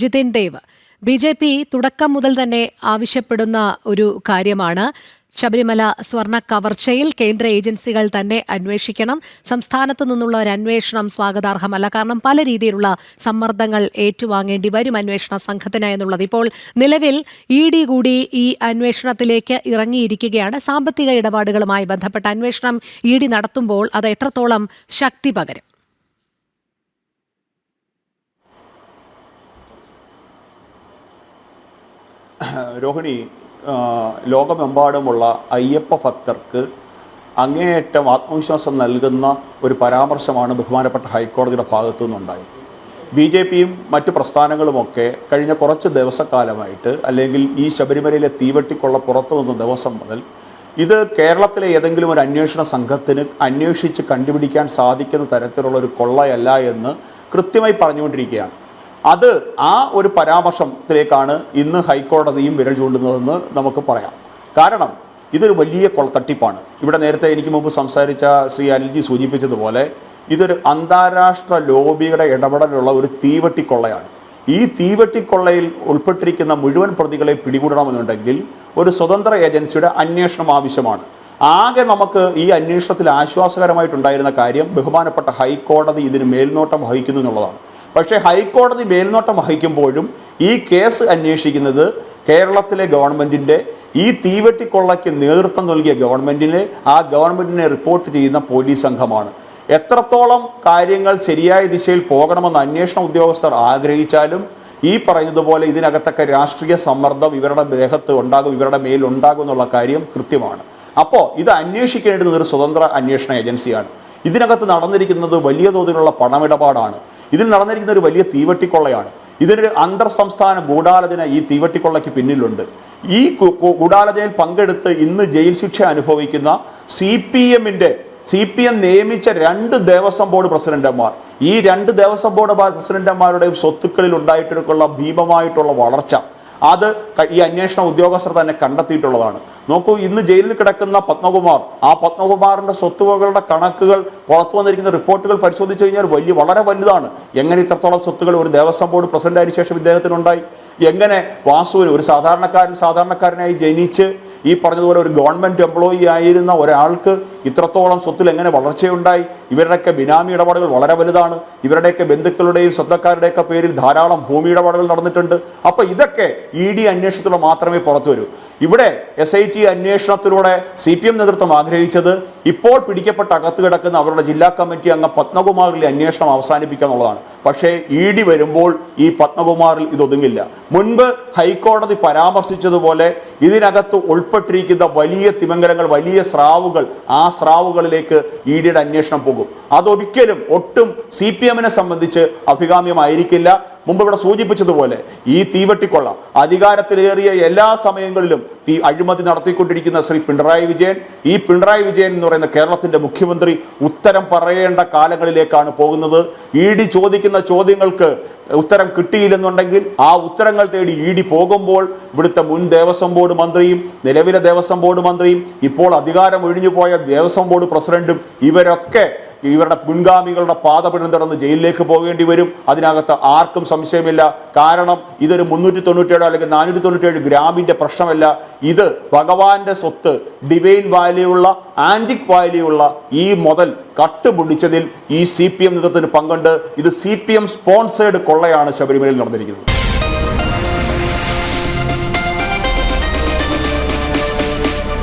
Jithin Dev. B J P തുടക്കം മുതൽ തന്നെ ആവശ്യപ്പെടുന്ന ഒരു കാര്യമാണ്. ശബരിമല സ്വർണ കവർച്ചയിൽ കേന്ദ്ര ഏജൻസികൾ തന്നെ അന്വേഷിക്കണം. സംസ്ഥാനത്ത് നിന്നുള്ള ഒരു അന്വേഷണം സ്വാഗതാർഹമല്ല. കാരണം പല രീതിയിലുള്ള സമ്മർദ്ദങ്ങൾ ഏറ്റുവാങ്ങേണ്ടി വരും അന്വേഷണ സംഘത്തിന് എന്നുള്ളത്. ഇപ്പോൾ നിലവിൽ ഇ ഡി കൂടി ഈ അന്വേഷണത്തിലേക്ക് ഇറങ്ങിയിരിക്കുകയാണ്. സാമ്പത്തിക ഇടപാടുകളുമായി ബന്ധപ്പെട്ട അന്വേഷണം ഇ ഡി നടത്തുമ്പോൾ അത് എത്രത്തോളം ശക്തി പകരും? രോഹിണി ലോകമെമ്പാടുമുള്ള അയ്യപ്പ ഭക്തർക്ക് അങ്ങേയറ്റം ആത്മവിശ്വാസം നൽകുന്ന ഒരു പരാമർശമാണ് ബഹുമാനപ്പെട്ട ഹൈക്കോടതിയുടെ ഭാഗത്തു നിന്നുണ്ടായത്. ബി ജെ പിയും മറ്റു പ്രസ്ഥാനങ്ങളുമൊക്കെ കഴിഞ്ഞ കുറച്ച് ദിവസക്കാലമായിട്ട് അല്ലെങ്കിൽ ഈ ശബരിമലയിലെ തീവട്ടിക്കൊള്ള പുറത്തു വന്ന ദിവസം മുതൽ ഇത് കേരളത്തിലെ ഏതെങ്കിലും ഒരു അന്വേഷണ സംഘത്തിന് അന്വേഷിച്ച് കണ്ടുപിടിക്കാൻ സാധിക്കുന്ന തരത്തിലുള്ള ഒരു കൊള്ളയല്ല എന്ന് കൃത്യമായി പറഞ്ഞുകൊണ്ടിരിക്കുകയാണ്. അത് ആ ഒരു പരാമർശത്തിലേക്കാണ് ഇന്ന് ഹൈക്കോടതിയും വിരൽ ചൂണ്ടുന്നതെന്ന് നമുക്ക് പറയാം. കാരണം ഇതൊരു വലിയ കൊളത്തട്ടിപ്പാണ് ഇവിടെ നേരത്തെ എനിക്ക് മുമ്പ് സംസാരിച്ച ശ്രീ അനിൽജി സൂചിപ്പിച്ചതുപോലെ ഇതൊരു അന്താരാഷ്ട്ര ലോബിയുടെ ഇടപെടലുള്ള ഒരു തീവട്ടിക്കൊള്ളയാണ്. ഈ തീവട്ടിക്കൊള്ളയിൽ ഉൾപ്പെട്ടിരിക്കുന്ന മുഴുവൻ പ്രതികളെ പിടികൂടണമെന്നുണ്ടെങ്കിൽ ഒരു സ്വതന്ത്ര ഏജൻസിയുടെ അന്വേഷണം ആവശ്യമാണ്. ആകെ നമുക്ക് ഈ അന്വേഷണത്തിൽ ആശ്വാസകരമായിട്ടുണ്ടായിരുന്ന കാര്യം ബഹുമാനപ്പെട്ട ഹൈക്കോടതി ഇതിന് മേൽനോട്ടം വഹിക്കുന്നു എന്നുള്ളതാണ്. പക്ഷേ ഹൈക്കോടതി മേൽനോട്ടം വഹിക്കുമ്പോഴും ഈ കേസ് അന്വേഷിക്കുന്നത് കേരളത്തിലെ ഗവൺമെന്റിന്റെ ഈ തീവെട്ടിക്കൊള്ളയ്ക്ക് നേതൃത്വം നൽകിയ ഗവൺമെന്റിനെ ആ ഗവൺമെന്റിനെ റിപ്പോർട്ട് ചെയ്യുന്ന പോലീസ് സംഘമാണ്. എത്രത്തോളം കാര്യങ്ങൾ ശരിയായ ദിശയിൽ പോകണമെന്ന് അന്വേഷണ ഉദ്യോഗസ്ഥർ ആഗ്രഹിച്ചാലും ഈ പറയുന്നതുപോലെ ഇതിനകത്തൊക്കെ രാഷ്ട്രീയ സമ്മർദ്ദം ഇവരുടെ ദേഹത്ത് ഉണ്ടാകും ഇവരുടെ മേൽ ഉണ്ടാകും എന്നുള്ള കാര്യം കൃത്യമാണ്. അപ്പോൾ ഇത് അന്വേഷിക്കേണ്ടുന്നത് ഒരു സ്വതന്ത്ര അന്വേഷണ ഏജൻസിയാണ്. ഇതിനകത്ത് നടന്നിരിക്കുന്നത് വലിയ തോതിലുള്ള പണമിടപാടാണ്. ഇതിൽ നടന്നിരിക്കുന്ന ഒരു വലിയ തീവട്ടിക്കൊള്ളയാണ്. ഇതിനൊരു അന്തർ സംസ്ഥാന ഗൂഢാലോചന ഈ തീവട്ടിക്കൊള്ളയ്ക്ക് പിന്നിലുണ്ട്. ഈ ഗൂഢാലോചനയിൽ പങ്കെടുത്ത് ഇന്ന് ജയിൽ ശിക്ഷ അനുഭവിക്കുന്ന സി പി എമ്മിന്റെ സി പി എം നിയമിച്ച രണ്ട് ദേവസ്വം ബോർഡ് പ്രസിഡന്റുമാർ ഈ രണ്ട് ദേവസ്വം ബോർഡ് പ്രസിഡന്റുമാരുടെയും സ്വത്തുക്കളിൽ ഉണ്ടായിട്ടുള്ള ഭീമമായിട്ടുള്ള വളർച്ച അത് ഈ അന്വേഷണ ഉദ്യോഗസ്ഥർ തന്നെ കണ്ടെത്തിയിട്ടുള്ളതാണ്. നോക്കൂ ഇന്ന് ജയിലിൽ കിടക്കുന്ന പത്മകുമാർ ആ പത്മകുമാറിന്റെ സ്വത്തുവകളുടെ കണക്കുകൾ പുറത്തു വന്നിരിക്കുന്ന റിപ്പോർട്ടുകൾ പരിശോധിച്ചു കഴിഞ്ഞാൽ വലിയ വളരെ വലുതാണ്. എങ്ങനെ ഇത്രത്തോളം സ്വത്തുകൾ ഒരു ദേവസ്വം ബോർഡ് പ്രസിഡന്റ് ശേഷം ഇദ്ദേഹത്തിനുണ്ടായി? എങ്ങനെ വാസുവിന് ഒരു സാധാരണക്കാരൻ സാധാരണക്കാരനായി ജനിച്ച് ഈ പറഞ്ഞതുപോലെ ഒരു ഗവൺമെന്റ് എംപ്ലോയി ആയിരുന്ന ഒരാൾക്ക് ഇത്രത്തോളം സ്വത്തിൽ എങ്ങനെ വളർച്ചയുണ്ടായി? ഇവരുടെയൊക്കെ ബിനാമി ഇടപാടുകൾ വളരെ വലുതാണ്. ഇവരുടെയൊക്കെ ബന്ധുക്കളുടെയും സ്വന്തക്കാരുടെയൊക്കെ പേരിൽ ധാരാളം ഭൂമി ഇടപാടുകൾ നടന്നിട്ടുണ്ട്. അപ്പോൾ ഇതൊക്കെ ഇ ഡി അന്വേഷണത്തിലൂടെ മാത്രമേ പുറത്തു വരൂ. ഇവിടെ എസ് ഐ ടി അന്വേഷണത്തിലൂടെ സി പി എം നേതൃത്വം ആഗ്രഹിച്ചത് ഇപ്പോൾ പിടിക്കപ്പെട്ട അകത്ത് കിടക്കുന്ന അവരുടെ ജില്ലാ കമ്മിറ്റി അംഗം പത്മകുമാറിലെ അന്വേഷണം അവസാനിപ്പിക്കുക എന്നുള്ളതാണ്. പക്ഷേ ഇ ഡി വരുമ്പോൾ ഈ പത്മകുമാറിൽ ഇതൊതുങ്ങില്ല മുൻപ് ഹൈക്കോടതി പരാമർശിച്ചതുപോലെ ഇതിനകത്ത് ഉൾപ്പെട്ടിരിക്കുന്ന വലിയ തിമങ്കലങ്ങൾ വലിയ സ്രാവുകൾ ആ സ്രാവുകളിലേക്ക് ഇ ഡിയുടെ അന്വേഷണം പോകും. അതൊരിക്കലും ഒട്ടും സി പി എമ്മിനെ സംബന്ധിച്ച് അഭികാമ്യമായിരിക്കില്ല. മുമ്പ് ഇവിടെ സൂചിപ്പിച്ചതുപോലെ ഈ തീവട്ടിക്കൊള്ള അധികാരത്തിലേറിയ എല്ലാ സമയങ്ങളിലും തീ അഴിമതി നടത്തിക്കൊണ്ടിരിക്കുന്ന ശ്രീ പിണറായി വിജയൻ ഈ പിണറായി വിജയൻ എന്ന് പറയുന്ന കേരളത്തിന്റെ മുഖ്യമന്ത്രി ഉത്തരം പറയേണ്ട കാലങ്ങളിലേക്കാണ് പോകുന്നത്. ഇ ഡി ചോദിക്കുന്ന ചോദ്യങ്ങൾക്ക് ഉത്തരം കിട്ടിയില്ലെന്നുണ്ടെങ്കിൽ ആ ഉത്തരങ്ങൾ തേടി ഇ ഡി പോകുമ്പോൾ ഇവിടുത്തെ മുൻ ദേവസ്വം ബോർഡ് മന്ത്രിയും നിലവിലെ ദേവസ്വം ബോർഡ് മന്ത്രിയും ഇപ്പോൾ അധികാരം ഒഴിഞ്ഞുപോയ ദേവസ്വം ബോർഡ് പ്രസിഡന്റും ഇവരൊക്കെ ഇവരുടെ മുൻഗാമികളുടെ പാത പിന്തുടർന്ന് ജയിലിലേക്ക് പോകേണ്ടി വരും. അതിനകത്ത് ആർക്കും സംശയമില്ല. കാരണം ഇതൊരു മുന്നൂറ്റി തൊണ്ണൂറ്റേഴോ അല്ലെങ്കിൽ നാനൂറ്റി തൊണ്ണൂറ്റേഴ് ഗ്രാമിന്റെ പ്രശ്നമല്ല. ഇത് ഭഗവാന്റെ സ്വത്ത് ഡിവൈൻ വാല്യുള്ള ആന്റിക് വാല്യുള്ള ഈ മുതൽ കട്ടുപിടിച്ചതിൽ ഈ സി പി എം നേതൃത്വത്തിന് പങ്കുണ്ട്. ഇത് സി പി എം സ്പോൺസേഡ് കൊള്ളയാണ് ശബരിമലയിൽ നടന്നിരിക്കുന്നത്.